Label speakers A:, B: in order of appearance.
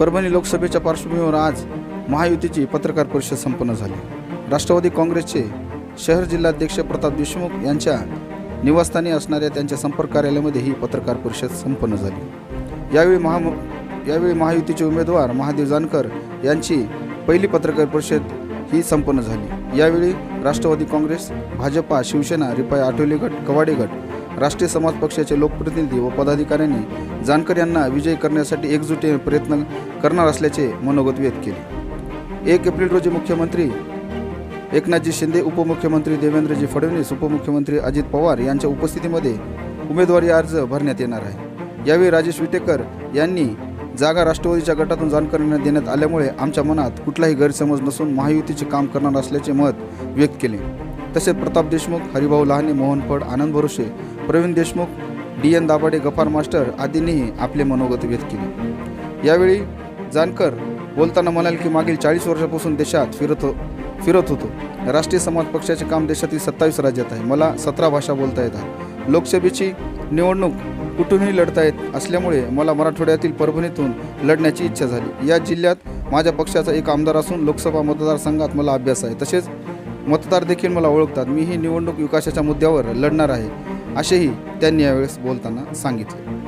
A: परभणी लोकसभेच्या पार्श्वभूमीवर आज महायुतीची पत्रकार परिषद संपन्न झाली. राष्ट्रवादी काँग्रेसचे शहर जिल्हाध्यक्ष प्रताप देशमुख यांच्या निवासस्थानी असणाऱ्या त्यांच्या संपर्क कार्यालयामध्ये ही पत्रकार परिषद संपन्न झाली. यावेळी महा यावेळी महायुतीचे उमेदवार महादेव जानकर यांची पहिली पत्रकार परिषद ही संपन्न झाली. यावेळी राष्ट्रवादी काँग्रेस भाजपा शिवसेना रिपाई आठवले गट कवाडे गट राष्ट्रीय समाज पक्षाचे लोकप्रतिनिधी व पदाधिकाऱ्यांनी जानकर यांना विजयी करण्यासाठी एकजुटीने प्रयत्न करणार असल्याचे मनोगत व्यक्त केले. एक एप्रिल रोजी मुख्यमंत्री एकनाथजी शिंदे उपमुख्यमंत्री देवेंद्रजी फडणवीस उपमुख्यमंत्री अजित पवार यांच्या उपस्थितीमध्ये उमेदवारी अर्ज भरण्यात येणार आहे. यावेळी राजेश विटेकर यांनी जागा राष्ट्रवादीच्या गटातून जानकरांना देण्यात आल्यामुळे आमच्या मनात कुठलाही गैरसमज नसून महायुतीचे काम करणार असल्याचे मत व्यक्त केले. तसेच Pratap Deshmukh Haribhau Lahane Mohan Phad Anand Bharose Pravin Deshmukh D N Dabhade Gafar master आदींनीही आपले मनोगत व्यक्त केले. यावेळी जानकर बोलताना म्हणाले की मागील चाळीस वर्षापासून देशात फिरत हो फिरत होतो. राष्ट्रीय समाज पक्षाचे काम देशातील सत्तावीस राज्यात आहे. मला सतरा भाषा बोलता येतात. लोकसभेची निवडणूक कुठूनही लढता येत असल्यामुळे मला मराठवाड्यातील परभणीतून लढण्याची इच्छा झाली. या जिल्ह्यात माझ्या पक्षाचा एक आमदार असून लोकसभा मतदारसंघात मला अभ्यास आहे. तसेच मतदार देखील मला ओळखतात. मी ही निवडणूक विकासाच्या मुद्द्यावर लढणार आहे असेही त्यांनी यावेळेस बोलताना सांगितले.